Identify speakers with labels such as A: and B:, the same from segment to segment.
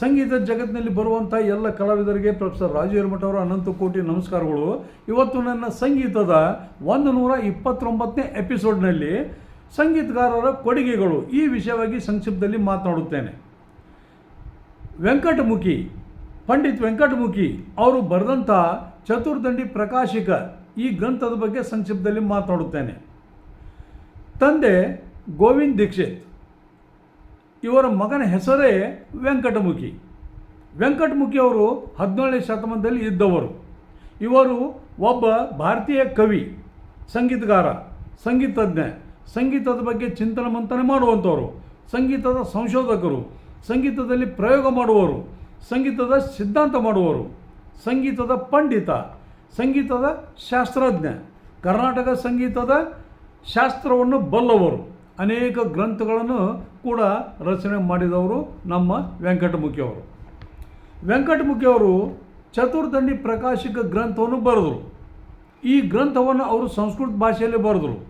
A: ಸಂಗೀತ ಜಗತ್ತಿನಲ್ಲಿ ಬರುವಂಥ ಎಲ್ಲ ಕಲಾವಿದರಿಗೆ ಪ್ರೊಫೆಸರ್ ರಾಜು ಅವರು ಅನಂತ ಕೋಟಿ ನಮಸ್ಕಾರಗಳು. ಇವತ್ತು ನನ್ನ ಸಂಗೀತದ ಒಂದು ನೂರ ಇಪ್ಪತ್ತೊಂಬತ್ತನೇ ಎಪಿಸೋಡ್ನಲ್ಲಿ ಸಂಗೀತಗಾರರ ಕೊಡುಗೆಗಳು. ಈ ವಿಷಯವಾಗಿ ಸಂಕ್ಷಿಪ್ತದಲ್ಲಿ ಮಾತನಾಡುತ್ತೇನೆ. ವೆಂಕಟಮುಖಿ, ಪಂಡಿತ್ ವೆಂಕಟಮುಖಿ ಅವರು ಬರೆದಂಥ ಚತುರ್ದಂಡಿ ಪ್ರಕಾಶಿಕ ಈ ಗ್ರಂಥದ ಬಗ್ಗೆ ಸಂಕ್ಷಿಪ್ತದಲ್ಲಿ ಮಾತನಾಡುತ್ತೇನೆ. ತಂದೆ ಗೋವಿಂದ್ ದೀಕ್ಷಿತ್ ಇವರ ಮಗನ ಹೆಸರೇ ವೆಂಕಟಮುಖಿ. ವೆಂಕಟಮುಖಿ ಅವರು ಹದಿನೇಳನೇ ಶತಮಾನದಲ್ಲಿ ಇದ್ದವರು. ಇವರು ಒಬ್ಬ ಭಾರತೀಯ ಕವಿ, ಸಂಗೀತಗಾರ, ಸಂಗೀತಜ್ಞ, ಸಂಗೀತದ ಬಗ್ಗೆ ಚಿಂತನೆ ಮಂಥನೆ ಮಾಡುವಂಥವರು, ಸಂಗೀತದ ಸಂಶೋಧಕರು, ಸಂಗೀತದಲ್ಲಿ ಪ್ರಯೋಗ ಮಾಡುವವರು, ಸಂಗೀತದ ಸಿದ್ಧಾಂತ ಮಾಡುವವರು, ಸಂಗೀತದ ಪಂಡಿತ, ಸಂಗೀತದ ಶಾಸ್ತ್ರಜ್ಞ, ಕರ್ನಾಟಕ ಸಂಗೀತದ ಶಾಸ್ತ್ರವನ್ನು ಬಲ್ಲವರು. ಅನೇಕ ಗ್ರಂಥಗಳನ್ನು ಕೂಡ ರಚನೆ ಮಾಡಿದವರು ನಮ್ಮ ವೆಂಕಟಮುಖಿಯವರು. ವೆಂಕಟಮುಖಿಯವರು ಚತುರ್ದಂಡಿ ಪ್ರಕಾಶಿಕ ಗ್ರಂಥವನ್ನು ಬರೆದರು. ಈ ಗ್ರಂಥವನ್ನು ಅವರು ಸಂಸ್ಕೃತ ಭಾಷೆಯಲ್ಲಿ ಬರೆದರು.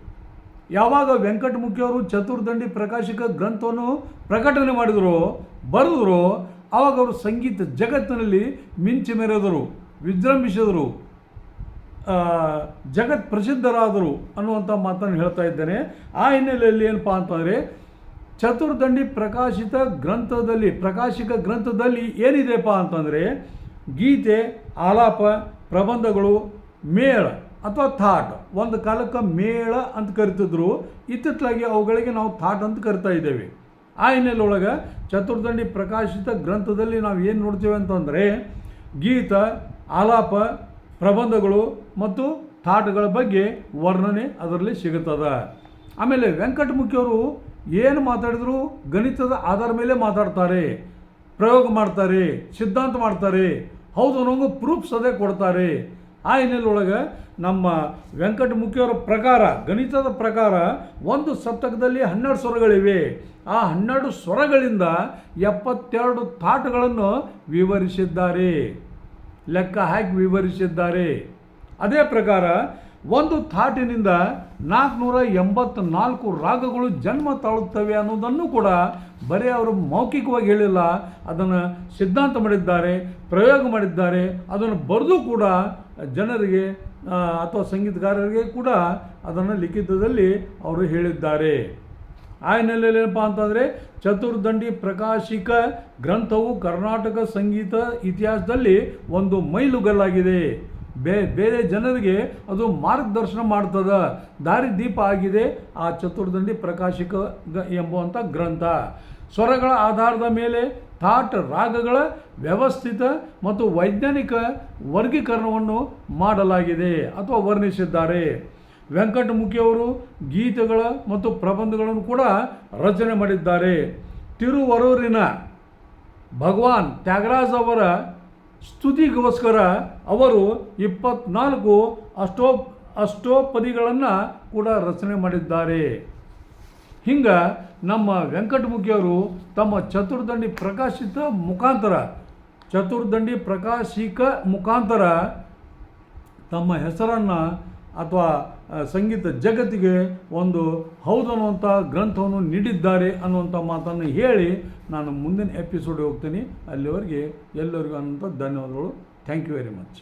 A: ಯಾವಾಗ ವೆಂಕಟಮುಖಿಯವರು ಚತುರ್ದಂಡಿ ಪ್ರಕಾಶಿಕ ಗ್ರಂಥವನ್ನು ಪ್ರಕಟಣೆ ಮಾಡಿದರೋ, ಬರೆದರು ಆವಾಗ ಅವರು ಸಂಗೀತ ಜಗತ್ತಿನಲ್ಲಿ ಮಿಂಚಿ ಮೆರೆದರು, ವಿಜೃಂಭಿಸಿದರು ಜಗತ್ ಪ್ರಸಿದ್ಧರಾದರು ಅನ್ನುವಂಥ ಮಾತನ್ನು ಹೇಳ್ತಾ ಇದ್ದೇನೆ. ಆ ಹಿನ್ನೆಲೆಯಲ್ಲಿ ಏನಪ್ಪ ಅಂತಂದರೆ, ಚತುರ್ದಂಡಿ ಪ್ರಕಾಶಿತ ಗ್ರಂಥದಲ್ಲಿ, ಪ್ರಕಾಶಿಕ ಗ್ರಂಥದಲ್ಲಿ ಏನಿದೆಪ್ಪ ಅಂತಂದರೆ, ಗೀತೆ, ಆಲಾಪ, ಪ್ರಬಂಧಗಳು, ಮೇಳ ಅಥವಾ ಥಾಟ್. ಒಂದು ಕಾಲಕ್ಕೆ ಮೇಳ ಅಂತ ಕರಿತಿದ್ರು ಇತ್ತಿತ್ತಲಾಗಿ ಅವುಗಳಿಗೆ ನಾವು ಥಾಟ್ ಅಂತ ಕರಿತಾ ಇದ್ದೇವೆ. ಆ ಹಿನ್ನೆಲೆಯೊಳಗೆ ಚತುರ್ದಂಡಿ ಪ್ರಕಾಶಿತ ಗ್ರಂಥದಲ್ಲಿ ನಾವು ಏನು ನೋಡ್ತೇವೆ ಅಂತಂದರೆ, ಗೀತ, ಆಲಾಪ, ಪ್ರಬಂಧಗಳು ಮತ್ತು ಥಾಟ್ಗಳ ಬಗ್ಗೆ ವರ್ಣನೆ ಅದರಲ್ಲಿ ಸಿಗುತ್ತದೆ. ಆಮೇಲೆ ವೆಂಕಟಮುಖಿಯವರು ಏನು ಮಾತಾಡಿದ್ರು? ಗಣಿತದ ಆಧಾರ ಮೇಲೆ ಮಾತಾಡ್ತಾರೆ, ಪ್ರಯೋಗ ಮಾಡ್ತಾರೆ, ಸಿದ್ಧಾಂತ ಮಾಡ್ತಾರೆ, ಹೌದು ಅನ್ನೋಂಗೆ ಪ್ರೂಫ್ ಸದೇ ಕೊಡ್ತಾರೆ. ಆ ಹಿನ್ನೆಲೆಯೊಳಗೆ ನಮ್ಮ ವೆಂಕಟಮುಖಿಯವರ ಪ್ರಕಾರ, ಗಣಿತದ ಪ್ರಕಾರ ಒಂದು ಸಪ್ತಕದಲ್ಲಿ ಹನ್ನೆರಡು ಸ್ವರಗಳಿವೆ. ಆ ಹನ್ನೆರಡು ಸ್ವರಗಳಿಂದ ಎಪ್ಪತ್ತೆರಡು ಥಾಟ್ಗಳನ್ನು ವಿವರಿಸಿದ್ದಾರೆ. ಲೆಕ್ಕ ಹಾಕಿ ವಿವರಿಸಿದ್ದಾರೆ. ಅದೇ ಪ್ರಕಾರ ಒಂದು ಥಾಟಿನಿಂದ ನಾಲ್ಕುನೂರ ಎಂಬತ್ನಾಲ್ಕು ರಾಗಗಳು ಜನ್ಮ ತಾಳುತ್ತವೆ ಅನ್ನೋದನ್ನು ಕೂಡ ಬರೀ ಅವರು ಮೌಖಿಕವಾಗಿ ಹೇಳಿಲ್ಲ. ಅದನ್ನು ಸಿದ್ಧಾಂತ ಮಾಡಿದ್ದಾರೆ, ಪ್ರಯೋಗ ಮಾಡಿದ್ದಾರೆ. ಅದನ್ನು ಬರೆದು ಕೂಡ ಜನರಿಗೆ ಅಥವಾ ಸಂಗೀತಗಾರರಿಗೆ ಕೂಡ ಅದನ್ನು ಲಿಖಿತದಲ್ಲಿ ಅವರು ಹೇಳಿದ್ದಾರೆ. ಆ ಹಿನ್ನೆಲೆಯಲ್ಲಿ ಏನಪ್ಪ ಅಂತಂದರೆ ಚತುರ್ದಂಡಿ ಪ್ರಕಾಶಿಕ ಗ್ರಂಥವು ಕರ್ನಾಟಕ ಸಂಗೀತ ಇತಿಹಾಸದಲ್ಲಿ ಒಂದು ಮೈಲುಗಲ್ಲಾಗಿದೆ. ಬೇ, ಬೇರೆ ಜನರಿಗೆ ಅದು ಮಾರ್ಗದರ್ಶನ ಮಾಡ್ತದ. ದಾರಿದೀಪ ಆಗಿದೆ, ಆ ಚತುರ್ದಂಡಿ ಪ್ರಕಾಶಿಕ ಎಂಬುವಂಥ ಗ್ರಂಥ. ಸ್ವರಗಳ ಆಧಾರದ ಮೇಲೆ ಥಾಟ್ ರಾಗಗಳ ವ್ಯವಸ್ಥಿತ ಮತ್ತು ವೈಜ್ಞಾನಿಕ ವರ್ಗೀಕರಣವನ್ನು ಮಾಡಲಾಗಿದೆ ಅಥವಾ ವರ್ಣಿಸಿದ್ದಾರೆ. ವೆಂಕಟಮುಖಿಯವರು ಗೀತೆಗಳ ಮತ್ತು ಪ್ರಬಂಧಗಳನ್ನು ಕೂಡ ರಚನೆ ಮಾಡಿದ್ದಾರೆ. ತಿರುವರೂರಿನ ಭಗವಾನ್ ತ್ಯಾಗರಾಜ್ ಅವರ ಸ್ತುತಿಗೋಸ್ಕರ ಅವರು ಇಪ್ಪತ್ನಾಲ್ಕು ಅಷ್ಟೋ ಅಷ್ಟೋಪದಿಗಳನ್ನು ಕೂಡ ರಚನೆ ಮಾಡಿದ್ದಾರೆ. ಹಿಂಗೆ ನಮ್ಮ ವೆಂಕಟಮುಖಿಯವರು ತಮ್ಮ ಚತುರ್ದಂಡಿ ಪ್ರಕಾಶಿತ ಮುಖಾಂತರ, ಚತುರ್ದಂಡಿ ಪ್ರಕಾಶಿಕ ಮುಖಾಂತರ ತಮ್ಮ ಹೆಸರನ್ನು ಅಥವಾ ಸಂಗೀತ ಜಗತ್ತಿಗೆ ಒಂದು ಹೌದು ಅನ್ನುವಂಥ ಗ್ರಂಥವನ್ನು ನೀಡಿದ್ದಾರೆ ಅನ್ನುವಂಥ ಮಾತನ್ನು ಹೇಳಿ ನಾನು ಮುಂದಿನ ಎಪಿಸೋಡ್ ಹೋಗ್ತೀನಿ. ಅಲ್ಲಿವರೆಗೆ ಎಲ್ಲರಿಗೂ ಅನ್ನೋಂಥ ಧನ್ಯವಾದಗಳು. Thank you very much